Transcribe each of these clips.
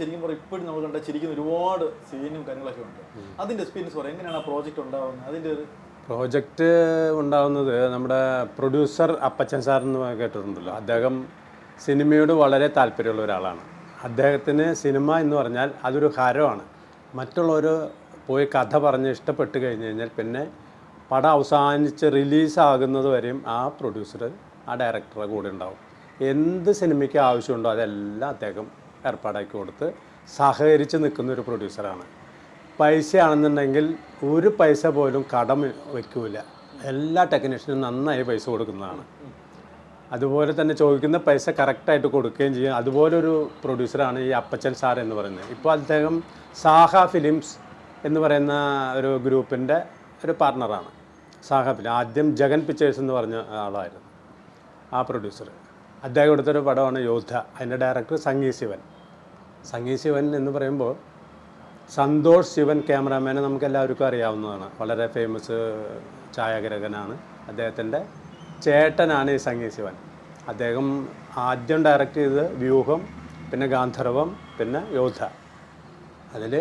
ശരിക്കും പറയും ഇപ്പോഴും നമ്മൾ കണ്ട ചിരിക്കുന്ന ഒരുപാട് സീനും കാര്യങ്ങളൊക്കെ ഉണ്ട്. അതിന്റെ എക്സ്പീരിയൻസ് പറയാം എങ്ങനെയാണ് ആ പ്രോജക്റ്റ് ഉണ്ടാവുന്നത്? അതിന്റെ ഒരു പ്രോജക്റ്റ് ഉണ്ടാവുന്നത് നമ്മുടെ പ്രൊഡ്യൂസർ അപ്പച്ചൻ സാർ എന്ന് കേട്ടിട്ടുണ്ടല്ലോ. അദ്ദേഹം സിനിമയോട് വളരെ താല്പര്യമുള്ള ഒരാളാണ്. അദ്ദേഹത്തിന് സിനിമ എന്ന് പറഞ്ഞാൽ അതൊരു ഹരമാണ്. മറ്റുള്ളവർ പോയി കഥ പറഞ്ഞ് ഇഷ്ടപ്പെട്ട് കഴിഞ്ഞ് കഴിഞ്ഞാൽ പിന്നെ പടം അവസാനിച്ച് റിലീസാകുന്നത് വരെയും ആ പ്രൊഡ്യൂസർ ആ ഡയറക്ടറുടെ കൂടെ ഉണ്ടാവും. എന്ത് സിനിമയ്ക്ക് ആവശ്യമുണ്ടോ അതെല്ലാം അദ്ദേഹം ഏർപ്പാടാക്കി കൊടുത്ത് സഹകരിച്ച് നിൽക്കുന്ന ഒരു പ്രൊഡ്യൂസറാണ് പൈസയാണെന്നുണ്ടെങ്കിൽ ഒരു പൈസ പോലും കടം വയ്ക്കൂല എല്ലാ ടെക്നീഷ്യനും നന്നായി പൈസ കൊടുക്കുന്നതാണ്. അതുപോലെ തന്നെ ചോദിക്കുന്ന പൈസ കറക്റ്റായിട്ട് കൊടുക്കുകയും ചെയ്യും. അതുപോലൊരു പ്രൊഡ്യൂസറാണ് ഈ അപ്പച്ചൻ സാർ എന്ന് പറയുന്നത്. ഇപ്പോൾ അദ്ദേഹം സാഹ ഫിലിംസ് എന്ന് പറയുന്ന ഒരു ഗ്രൂപ്പിന്റെ ഒരു പാർട്ണറാണ് സാഹ ഫിലിം ആദ്യം ജഗൻ പിക്ചേഴ്സ് എന്ന് പറഞ്ഞ ആളായിരുന്നു ആ പ്രൊഡ്യൂസർ അദ്ദേഹം എടുത്തൊരു പടമാണ് യോദ്ധ. അതിന്റെ ഡയറക്ടർ സംഗീ ശിവൻ. സംഗീ ശിവൻ എന്ന് പറയുമ്പോൾ സന്തോഷ് ശിവൻ ക്യാമറാമാനെ നമുക്ക് എല്ലാവർക്കും അറിയാവുന്നതാണ്. വളരെ ഫേമസ് ഛായാഗ്രഹകനാണ് അദ്ദേഹത്തിന്റെ ചേട്ടനാണ് ഈ സംഗീത് ശിവൻ. അദ്ദേഹം ആദ്യം ഡയറക്റ്റ് ചെയ്തത് വ്യൂഹം പിന്നെ ഗാന്ധർവം പിന്നെ യോദ്ധ. അതിൽ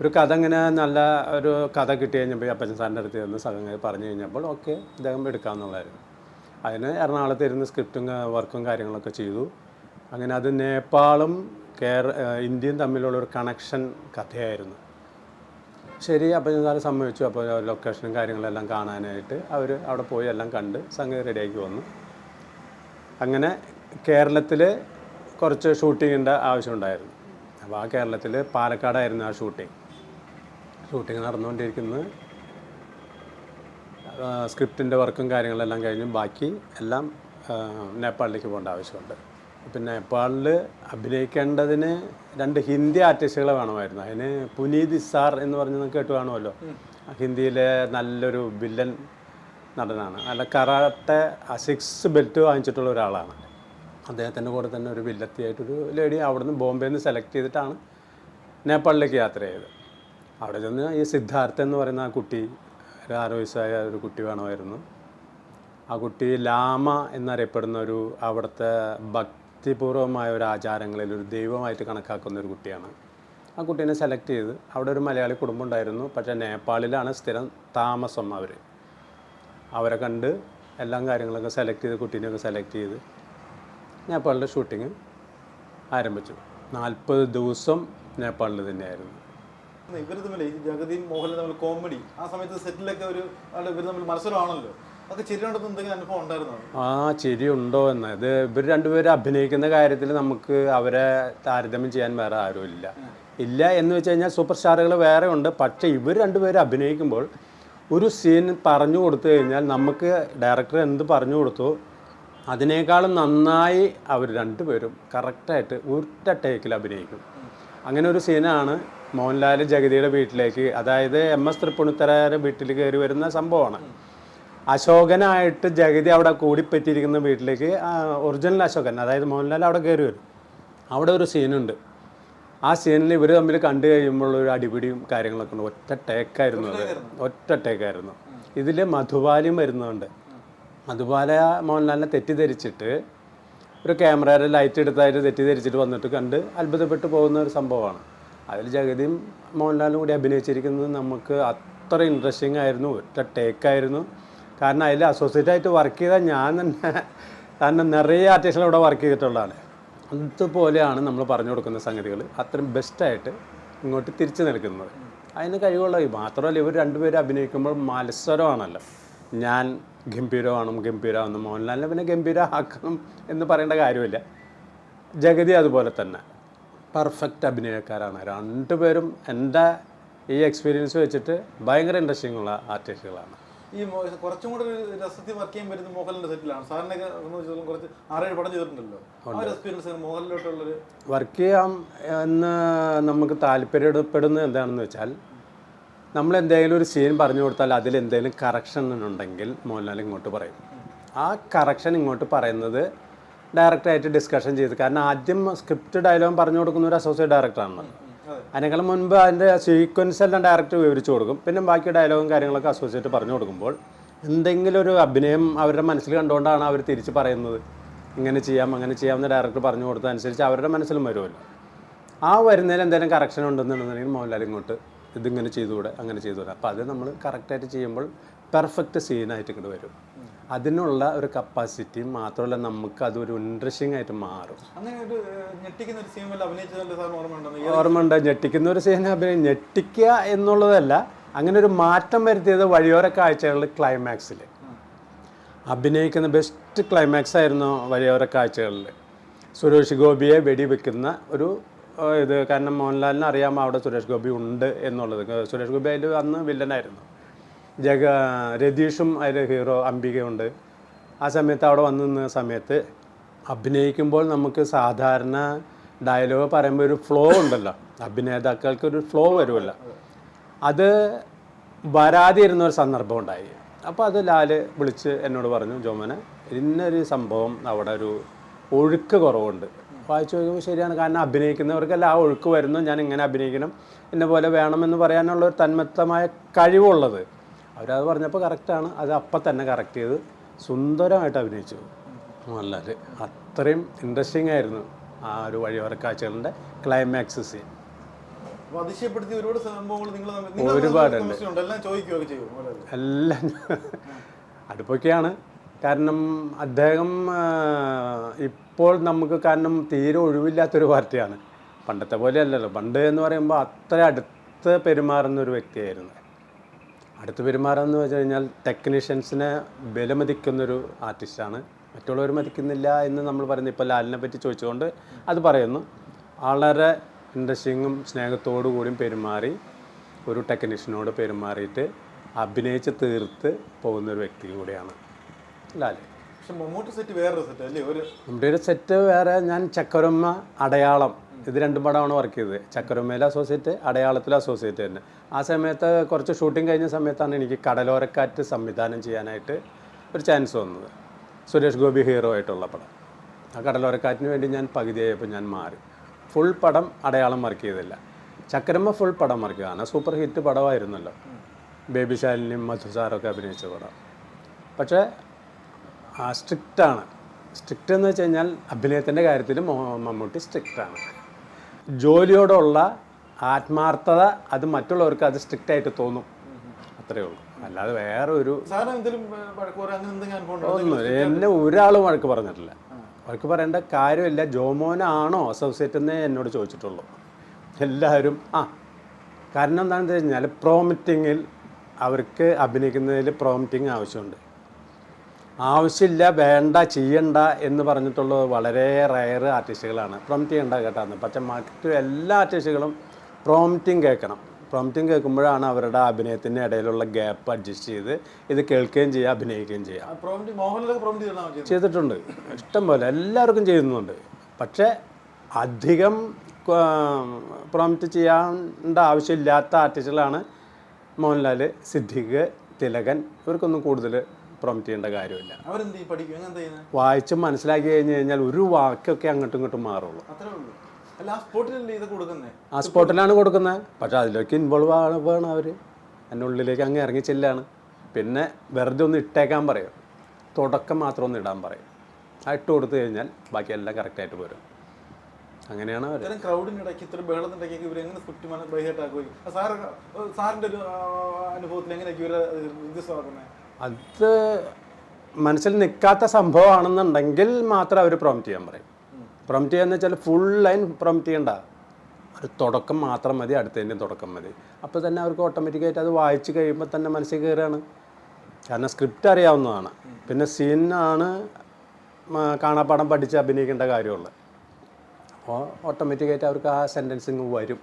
ഒരു കഥ ഇങ്ങനെ നല്ല ഒരു കഥ കിട്ടി കഴിഞ്ഞപ്പോൾ അപ്പച്ചൻ സാറിന്റെ അടുത്ത് ചെന്ന് സംഗതി പറഞ്ഞു കഴിഞ്ഞപ്പോൾ ഓക്കെ അദ്ദേഹം എടുക്കാമെന്നുള്ളതായിരുന്നു. അതിന് എറണാകുളത്ത് ഇരുന്ന് സ്ക്രിപ്റ്റും വർക്കും കാര്യങ്ങളൊക്കെ ചെയ്തു. അങ്ങനെ അത് നേപ്പാളും കേര ഇന്ത്യയും തമ്മിലുള്ള ഒരു കണക്ഷൻ കഥയായിരുന്നു. ശരി അപ്പോൾ ഞാൻ സാറ് സമ്മതിച്ചു. അപ്പോൾ ലൊക്കേഷനും കാര്യങ്ങളെല്ലാം കാണാനായിട്ട് അവർ അവിടെ പോയി എല്ലാം കണ്ട് സംഗതി റെഡിയാക്കി വന്നു. അങ്ങനെ കേരളത്തിൽ കുറച്ച് ഷൂട്ടിങ്ങിന്റെ ആവശ്യമുണ്ടായിരുന്നു അപ്പോൾ ആ കേരളത്തിൽ പാലക്കാടായിരുന്നു ആ ഷൂട്ടിങ് ഷൂട്ടിങ് നടന്നുകൊണ്ടിരിക്കുന്നത്. സ്ക്രിപ്റ്റിന്റെ വർക്കും കാര്യങ്ങളെല്ലാം കഴിഞ്ഞും ബാക്കി എല്ലാം നേപ്പാളിലേക്ക് പോകേണ്ട ആവശ്യമുണ്ട്. പിന്നെ നേപ്പാളിൽ അഭിനയിക്കേണ്ടതിന് രണ്ട് ഹിന്ദി ആർട്ടിസ്റ്റുകളെ വേണമായിരുന്നു. അതിന് പുനീത് സാർ എന്ന് പറഞ്ഞ് കേട്ട് കാണുമല്ലോ. ഹിന്ദിയിലെ നല്ലൊരു വില്ലൻ നടനാണ്. നല്ല കറാട്ടെ സിക്സ് ബെൽറ്റ് വാങ്ങിച്ചിട്ടുള്ള ഒരാളാണ്. അദ്ദേഹത്തിന്റെ കൂടെ തന്നെ ഒരു വില്ലത്തിയായിട്ടൊരു ലേഡി അവിടുന്ന് ബോംബെയിൽ നിന്ന് സെലക്ട് ചെയ്തിട്ടാണ് നേപ്പാളിലേക്ക് യാത്ര ചെയ്തത്. അവിടെ ചെന്ന് ഈ സിദ്ധാർത്ഥ എന്ന് പറയുന്ന ആ കുട്ടി ഒരു ആറ് വയസ്സായ ഒരു കുട്ടി വേണമായിരുന്നു. ആ കുട്ടി ലാമ എന്നറിയപ്പെടുന്ന ഒരു അവിടുത്തെ ഭക്തിപൂർവമായ ഒരു ആചാരങ്ങളിൽ ഒരു ദൈവമായിട്ട് കണക്കാക്കുന്ന ഒരു കുട്ടിയാണ്. ആ കുട്ടീനെ സെലക്ട് ചെയ്ത് അവിടെ ഒരു മലയാളി കുടുംബം ഉണ്ടായിരുന്നു. പക്ഷേ നേപ്പാളിലാണ് സ്ഥിരം താമസം അവർ അവരെ കണ്ട് എല്ലാം കാര്യങ്ങളൊക്കെ സെലക്ട് ചെയ്ത് കുട്ടീനെയൊക്കെ സെലക്ട് ചെയ്ത് നേപ്പാളിലെ ഷൂട്ടിങ് ആരംഭിച്ചു. നാൽപ്പത് ദിവസം നേപ്പാളിൽ തന്നെയായിരുന്നു. ഇവർ തമ്മിൽ ജഗതിയും മോഹനും തമ്മിൽ കോമഡി ആ സമയത്ത് സെറ്റിലൊക്കെ ഒരു ഇവർ തമ്മിൽ മത്സരമാണല്ലോ. ആ ചിരി ഉണ്ടോ എന്ന്. ഇത് ഇവർ രണ്ടുപേരും അഭിനയിക്കുന്ന കാര്യത്തിൽ നമുക്ക് അവരെ താരതമ്യം ചെയ്യാൻ വേറെ ആരും ഇല്ല. ഇല്ല എന്ന് വെച്ച് കഴിഞ്ഞാൽ സൂപ്പർ സ്റ്റാറുകൾ വേറെ ഉണ്ട്. പക്ഷേ ഇവർ രണ്ടുപേരും അഭിനയിക്കുമ്പോൾ ഒരു സീൻ പറഞ്ഞു കൊടുത്തു കഴിഞ്ഞാൽ നമുക്ക് ഡയറക്ടർ എന്ത് പറഞ്ഞു കൊടുത്തു അതിനേക്കാളും നന്നായി അവർ രണ്ടുപേരും കറക്റ്റായിട്ട് ഒറ്റ ടേക്കിൽ അഭിനയിക്കും. അങ്ങനെ ഒരു സീനാണ് മോഹൻലാൽ ജഗതിയുടെ വീട്ടിലേക്ക് അതായത് എം എസ് തൃപ്പുണിത്തരയുടെ വീട്ടിൽ കയറി വരുന്ന സംഭവമാണ്. അശോകനായിട്ട് ജഗതി അവിടെ കൂടിപ്പറ്റിയിരിക്കുന്ന വീട്ടിലേക്ക് ഒറിജിനൽ അശോകൻ അതായത് മോഹൻലാൽ അവിടെ കയറി വരും. അവിടെ ഒരു സീനുണ്ട് ആ സീനിൽ ഇവർ തമ്മിൽ കണ്ടു കഴിയുമ്പോൾ ഒരു അടിപിടിയും കാര്യങ്ങളൊക്കെ ഉണ്ട്. ഒറ്റ ടേക്കായിരുന്നു അത്. ഒറ്റ ടേക്കായിരുന്നു ഇതിൽ മധുബാലയും വരുന്നുണ്ട്. മധുബാല മോഹൻലാലിനെ തെറ്റിദ്ധരിച്ചിട്ട് ഒരു ക്യാമറയുടെ ലൈറ്റ് എടുത്തായിട്ട് തെറ്റിദ്ധരിച്ചിട്ട് വന്നിട്ട് കണ്ട് അത്ഭുതപ്പെട്ടു പോകുന്ന ഒരു സംഭവമാണ്. അതിൽ ജഗതിയും മോഹൻലാലും കൂടി അഭിനയിച്ചിരിക്കുന്നത് നമുക്ക് അത്ര ഇൻട്രസ്റ്റിംഗ് ആയിരുന്നു. ഒറ്റ ടേക്കായിരുന്നു കാരണം അതിൽ അസോസിയേറ്റ് ആയിട്ട് വർക്ക് ചെയ്ത ഞാൻ തന്നെ തന്നെ നിറയെ ആർട്ടിസ്റ്റുകൾ അവിടെ വർക്ക് ചെയ്തിട്ടുള്ളതാണ്. അതുപോലെയാണ് നമ്മൾ പറഞ്ഞു കൊടുക്കുന്ന സംഗതികൾ. അത്രയും ബെസ്റ്റായിട്ട് ഇങ്ങോട്ട് തിരിച്ചു നിൽക്കുന്നത്. അതിന് കഴിവുള്ള മാത്രമല്ല ഇവർ രണ്ടുപേരും അഭിനയിക്കുമ്പോൾ മത്സരമാണല്ലോ. ഞാൻ ഗംഭീരമാണം ഗംഭീരമാണെന്ന് മോഹൻലാലിനെ പിന്നെ ഗംഭീര ആക്കണം എന്ന് പറയേണ്ട കാര്യമില്ല. ജഗതി അതുപോലെ തന്നെ. പെർഫെക്റ്റ് അഭിനയക്കാരാണ്. രണ്ടുപേരും എന്റെ ഈ എക്സ്പീരിയൻസ് വെച്ചിട്ട് ഭയങ്കര ഇൻട്രസ്റ്റിംഗ് ഉള്ള ആർട്ടിസ്റ്റുകളാണ് ഈ കുറച്ചും കൂടെ ഒരു രസത്തിൽ വർക്ക് ചെയ്യാൻ വരുന്ന മോഹൻലാലിന്റെ സെറ്റിലാണ് സാറിനൊക്കെ സംബന്ധിച്ചിടത്തോളം കുറച്ച് ആറേഴ് പടം ചെയ്തിട്ടുണ്ടല്ലോ. ആ ഒരു എക്സ്പീരിയൻസ് മോഹൻലാലോട്ടുള്ളൊരു വർക്ക് ചെയ്യാം എന്ന് നമുക്ക് താല്പര്യപ്പെടുന്നത് എന്താണെന്ന് വെച്ചാൽ നമ്മൾ എന്തെങ്കിലും ഒരു സീൻ പറഞ്ഞു കൊടുത്താൽ അതിൽ എന്തെങ്കിലും കറക്ഷൻ ഉണ്ടെങ്കിൽ മോഹൻലാൽ ഇങ്ങോട്ട് പറയും. ആ കറക്ഷൻ ഇങ്ങോട്ട് പറയുന്നത് ഡയറക്റ്റായിട്ട് ഡിസ്കഷൻ ചെയ്ത് കാരണം ആദ്യം സ്ക്രിപ്റ്റ് ഡയലോഗ് പറഞ്ഞു കൊടുക്കുന്ന ഒരു അസോസിയേറ്റ് ഡയറക്ടറാണല്ലോ അതിനേക്കാളും മുൻപ് അതിന്റെ സീക്വൻസ് എല്ലാം ഡയറക്റ്റ് വിവരിച്ചു കൊടുക്കും. പിന്നെ ബാക്കി ഡയലോഗും കാര്യങ്ങളൊക്കെ അസോസിയേറ്റ് പറഞ്ഞു കൊടുക്കുമ്പോൾ എന്തെങ്കിലും ഒരു അഭിനയം അവരുടെ മനസ്സിൽ കണ്ടുകൊണ്ടാണ് അവർ തിരിച്ച് പറയുന്നത്. ഇങ്ങനെ ചെയ്യാം അങ്ങനെ ചെയ്യാം എന്ന് ഡയറക്ടർ പറഞ്ഞു കൊടുത്തതനുസരിച്ച് അവരുടെ മനസ്സിലും വരുമല്ലോ. ആ വരുന്നതിൽ എന്തെങ്കിലും കറക്ഷൻ ഉണ്ടെന്നുണ്ടെന്നുണ്ടെങ്കിൽ മോഹൻലാൽ ഇങ്ങോട്ട് ഇതിങ്ങനെ ചെയ്തുകൂടെ അങ്ങനെ ചെയ്തുകൂടെ. അപ്പോൾ അത് നമ്മൾ കറക്റ്റായിട്ട് ചെയ്യുമ്പോൾ പെർഫെക്റ്റ് സീനായിട്ട് ഇങ്ങോട്ട് വരും. അതിനുള്ള ഒരു കപ്പാസിറ്റി മാത്രമല്ല നമുക്ക് അതൊരു ഇൻട്രസ്റ്റിംഗ് ആയിട്ട് മാറും. ഒരു ഒരു ഓർമ്മയുണ്ട്. ഞെട്ടിക്കുന്ന ഒരു സീൻ അഭിനയം ഞെട്ടിക്കുക എന്നുള്ളതല്ല അങ്ങനെ ഒരു മാറ്റം വരുത്തിയത് വഴിയോര കാഴ്ചകളിൽ ക്ലൈമാക്സിൽ അഭിനയിക്കുന്ന ബെസ്റ്റ് ക്ലൈമാക്സ് ആയിരുന്നു വഴിയോര കാഴ്ചകളിൽ. സുരേഷ് ഗോപിയെ വെടിവെക്കുന്ന ഒരു ഇത് കാരണം മോഹൻലാലിന് അറിയാം അവിടെ സുരേഷ് ഗോപി ഉണ്ട് എന്നുള്ളത്. സുരേഷ് ഗോപി അതിൽ അന്ന് വില്ലനായിരുന്നു ജഗ രതീഷും അതിന്റെ ഹീറോ അംബികയുണ്ട്. ആ സമയത്ത് അവിടെ വന്നു നിന്ന സമയത്ത് അഭിനയിക്കുമ്പോൾ നമുക്ക് സാധാരണ ഡയലോഗ് പറയുമ്പോൾ ഒരു ഫ്ലോ ഉണ്ടല്ലോ. അഭിനേതാക്കൾക്ക് ഒരു ഫ്ലോ വരുമല്ലോ. അത് വരാതെ ഇരുന്ന ഒരു സന്ദർഭം ഉണ്ടായി. അപ്പോൾ അത് ലാൽ വിളിച്ച് എന്നോട് പറഞ്ഞു ജോമനെ ഇന്നൊരു സംഭവം അവിടെ ഒരു ഒഴുക്ക് കുറവുണ്ട്. വായിച്ചു നോക്കുമ്പോൾ ശരിയാണ് കാരണം അഭിനയിക്കുന്നവർക്കല്ല ആ ഒഴുക്ക് വരുന്നു ഞാൻ ഇങ്ങനെ അഭിനയിക്കണം എന്നെ പോലെ വേണമെന്ന് പറയാനുള്ള ഒരു തന്മത്തമായ കഴിവുള്ളത്. അവരത് പറഞ്ഞപ്പോൾ കറക്റ്റാണ്. അത് അപ്പം തന്നെ കറക്റ്റ് ചെയ്ത് സുന്ദരമായിട്ട് അഭിനയിച്ചു. നല്ല അത്രയും ഇൻട്രസ്റ്റിംഗ് ആയിരുന്നു ആ ഒരു വഴിയോര കാഴ്ചകളുടെ ക്ലൈമാക്സ് സീൻ ഒരുപാട് സംഭവങ്ങൾ നിങ്ങൾ ഒരുപാടുണ്ട്. എല്ലാം അടുപ്പൊക്കെയാണ്. കാരണം അദ്ദേഹം ഇപ്പോൾ നമുക്ക് കാരണം തീരെ ഒഴിവില്ലാത്തൊരു പാർട്ടിയാണ്. പണ്ടത്തെ പോലെ അല്ലല്ലോ. പണ്ട് എന്ന് പറയുമ്പോൾ അത്ര അടുത്ത് പെരുമാറുന്ന ഒരു വ്യക്തിയായിരുന്നു. അടുത്ത് പെരുമാറാന്ന് വെച്ച് കഴിഞ്ഞാൽ ടെക്നീഷ്യൻസിനെ വിലമതിക്കുന്നൊരു ആർട്ടിസ്റ്റാണ് മറ്റുള്ളവർ മതിക്കുന്നില്ല എന്ന് നമ്മൾ പറയുന്നത് ഇപ്പോൾ ലാലിനെ പറ്റി ചോദിച്ചുകൊണ്ട് അത് പറയുന്നു. വളരെ ഇൻട്രസ്റ്റിങ്ങും സ്നേഹത്തോടു കൂടിയും പെരുമാറി ഒരു ടെക്നീഷ്യനോട് പെരുമാറിയിട്ട് അഭിനയിച്ച് തീർത്ത് പോകുന്ന ഒരു വ്യക്തി കൂടിയാണ് മമ്മൂട്ടി സെറ്റ് വേറൊരു സെറ്റ് അല്ലേ? ഒരു നമ്മുടെ ഒരു സെറ്റ് വേറെ ഞാൻ ചക്കരമ്മ അടയാളം. ഇത് രണ്ടും പടമാണ് വർക്ക് ചെയ്തത്. ചക്കരമ്മയിലെ അസോസിയേറ്റ് അടയാളത്തിലെ അസോസിയേറ്റ് തന്നെ. ആ സമയത്ത് കുറച്ച് ഷൂട്ടിംഗ് കഴിഞ്ഞ സമയത്താണ് എനിക്ക് കടലോരക്കാറ്റ് സംവിധാനം ചെയ്യാനായിട്ട് ഒരു ചാൻസ് വന്നത്. സുരേഷ് ഗോപി ഹീറോ ആയിട്ടുള്ള പടം. ആ കടലോരക്കാറ്റിന് വേണ്ടി ഞാൻ പകുതിയായപ്പോൾ ഞാൻ മാറി. ഫുൾ പടം അടയാളം വർക്ക് ചെയ്തില്ല. ചക്കരമ്മ ഫുൾ പടം വർക്ക് ചെയ്താണ് സൂപ്പർ ഹിറ്റ് പടമായിരുന്നല്ലോ. ബേബി ശാലിനിയും മധുസാറൊക്കെ അഭിനയിച്ച പടം. പക്ഷേ സ്ട്രിക്റ്റാണ് സ്ട്രിക്റ്റ് എന്ന് വെച്ച് കഴിഞ്ഞാൽ അഭിനയത്തിന്റെ കാര്യത്തിൽ മമ്മൂട്ടി സ്ട്രിക്റ്റാണ് ജോലിയോടുള്ള ആത്മാർത്ഥത അത് മറ്റുള്ളവർക്ക് അത് സ്ട്രിക്റ്റ് ആയിട്ട് തോന്നും. അത്രേ ഉള്ളൂ. അല്ലാതെ വേറെ ഒരു എന്നെ ഒരാളും വഴക്ക് പറഞ്ഞിട്ടില്ല. വഴക്ക് പറയേണ്ട കാര്യമില്ല. ജോമോനാണോ അസോസിയേറ്റ് എന്നേ എന്നോട് ചോദിച്ചിട്ടുള്ളൂ. എല്ലാവരും ആ കാരണം എന്താണെന്ന് വെച്ച് കഴിഞ്ഞാൽ പ്രോമിറ്റിങ്ങിൽ അവർക്ക് അഭിനയിക്കുന്നതിൽ പ്രോമിറ്റിങ് ആവശ്യമുണ്ട്. ആവശ്യമില്ല വേണ്ട ചെയ്യണ്ട എന്ന് പറഞ്ഞിട്ടുള്ളത് വളരെ റയർ ആർട്ടിസ്റ്റുകളാണ് പ്രോമിറ്റിങ് ചെയ്യണ്ട കേട്ടാന്ന് പക്ഷെ മറ്റു എല്ലാ ആർട്ടിസ്റ്റുകളും പ്രോംപ്റ്റിങ് കേൾക്കണം. പ്രോംറ്റിങ് കേൾക്കുമ്പോഴാണ് അവരുടെ അഭിനയത്തിന്റെ ഇടയിലുള്ള ഗ്യാപ്പ് അഡ്ജസ്റ്റ് ചെയ്ത് ഇത് കേൾക്കുകയും ചെയ്യുക അഭിനയിക്കുകയും ചെയ്യുക പ്രോമിറ്റ് പ്രോമിറ്റ് ചെയ്തിട്ടുണ്ട്. ഇഷ്ടം പോലെ എല്ലാവർക്കും ചെയ്യുന്നുണ്ട്. പക്ഷേ അധികം പ്രോംപ്റ്റ് ചെയ്യേണ്ട ആവശ്യമില്ലാത്ത ആർട്ടിസ്റ്റുകളാണ് മോഹൻലാൽ സിദ്ദിഖ് തിലകൻ. ഇവർക്കൊന്നും കൂടുതൽ പ്രോംപ്റ്റ് ചെയ്യേണ്ട കാര്യമില്ല. വായിച്ച് മനസ്സിലാക്കി കഴിഞ്ഞ് കഴിഞ്ഞാൽ ഒരു വാക്കൊക്കെ അങ്ങോട്ടും ഇങ്ങോട്ടും മാറുള്ളൂ. ആ സ്പോട്ടിലാണ് കൊടുക്കുന്നത്. പക്ഷെ അതിലേക്ക് ഇൻവോൾവ് ആവുകയാണ് അവർ എന്റെ ഉള്ളിലേക്ക് അങ്ങ് ഇറങ്ങി ചെല്ലാണ്. പിന്നെ വെറുതെ ഒന്ന് ഇട്ടേക്കാൻ പറയും. തുടക്കം മാത്രം ഒന്ന് ഇടാൻ പറയും. ആ ഇട്ട് കൊടുത്തു കഴിഞ്ഞാൽ ബാക്കി എല്ലാം കറക്റ്റായിട്ട് വരും അങ്ങനെയാണ് അവർ ഇവർ എങ്ങനെ ആക്കുകയും? സാറ് ഒരു അനുഭവത്തിൽ എങ്ങനെയൊക്കെ ഇവരെ അത് മനസ്സിൽ നിൽക്കാത്ത സംഭവമാണെന്നുണ്ടെങ്കിൽ മാത്രം അവർ പ്രോമിറ്റ് ചെയ്യാൻ പറയും. പ്രൊമറ്റ് എന്ന് വെച്ചാൽ ഫുൾ ലൈൻ പ്രൊമറ്റ് ചെയ്യണ്ട. ഒരു തുടക്കം മാത്രം മതി അടുത്തതിന്റെ തുടക്കം മതി. അപ്പോൾ തന്നെ അവർക്ക് ഓട്ടോമാറ്റിക്കായിട്ട് അത് വായിച്ച് കഴിയുമ്പോൾ തന്നെ മനസ്സിൽ കയറുകയാണ് കാരണം സ്ക്രിപ്റ്റ് അറിയാവുന്നതാണ്. പിന്നെ സീനാണ് കാണാപ്പാടം പഠിച്ച് അഭിനയിക്കേണ്ട കാര്യമുള്ളത്. അപ്പോൾ ഓട്ടോമാറ്റിക്കായിട്ട് അവർക്ക് ആ സെന്റൻസിങ് വരും.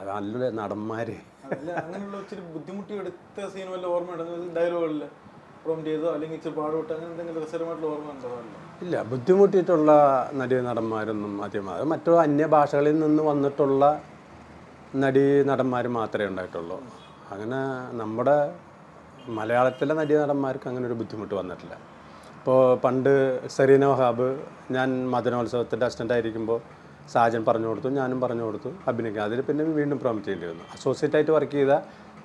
അതല്ല നടന്മാർ അതല്ല അങ്ങനെയുള്ള ഒത്തിരി ബുദ്ധിമുട്ടി എടുത്ത സീൻ വല്ല ഓർമ്മയുണ്ടോ? ഡയലോഗുകളിൽ അല്ലെങ്കിൽ അങ്ങനെ എന്തെങ്കിലും ഇല്ല ബുദ്ധിമുട്ടിയിട്ടുള്ള നടി നടന്മാരൊന്നും ആദ്യം മറ്റു അന്യഭാഷകളിൽ നിന്ന് വന്നിട്ടുള്ള നടി നടന്മാർ മാത്രമേ ഉണ്ടായിട്ടുള്ളൂ. അങ്ങനെ നമ്മുടെ മലയാളത്തിലെ നടി നടന്മാർക്ക് അങ്ങനെ ഒരു ബുദ്ധിമുട്ട് വന്നിട്ടില്ല. ഇപ്പോൾ പണ്ട് സെറീന വഹാബ് ഞാൻ മദനോത്സവത്തിന്റെ അസിസ്റ്റന്റായിരിക്കുമ്പോൾ സാജൻ പറഞ്ഞു കൊടുത്തു ഞാനും പറഞ്ഞു കൊടുത്തു അഭിനയിക്കുക അതിൽ പിന്നെ വീണ്ടും പ്രോമിറ്റ് ചെയ്യേണ്ടി വന്നു. അസോസിയേറ്റ് ആയിട്ട് വർക്ക് ചെയ്ത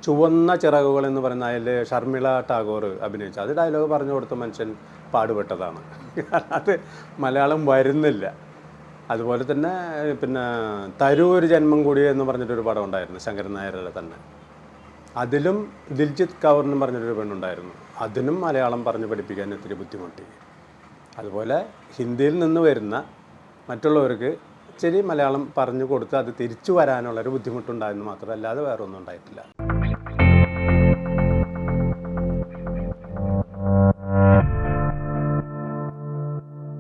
ചുവന്ന ചിറകുകൾ എന്ന് പറയുന്ന അതിൽ ഷർമിള ടാഗോർ അഭിനയിച്ചു. അത് ഡയലോഗ് പറഞ്ഞു കൊടുത്ത മനുഷ്യൻ പാടുപെട്ടതാണ്. അത് മലയാളം വരുന്നില്ല. അതുപോലെ തന്നെ പിന്നെ തരൂ ഒരു ജന്മം കൂടി എന്ന് പറഞ്ഞിട്ടൊരു പടം ഉണ്ടായിരുന്നു ശങ്കരൻ നായരുടെ തന്നെ. അതിലും ദിൽജിത് കൗർ എന്ന് പറഞ്ഞിട്ടൊരു പെണ്ണുണ്ടായിരുന്നു. അതിനും മലയാളം പറഞ്ഞ് പഠിപ്പിക്കാൻ ഇത്തിരി ബുദ്ധിമുട്ടി. അതുപോലെ ഹിന്ദിയിൽ നിന്ന് വരുന്ന മറ്റുള്ളവർക്ക് ഇച്ചിരി മലയാളം പറഞ്ഞു കൊടുത്ത് അത് തിരിച്ചു വരാനുള്ളൊരു ബുദ്ധിമുട്ടുണ്ടായെന്ന് മാത്രമല്ലാതെ വേറെ ഒന്നും ഉണ്ടായിട്ടില്ല.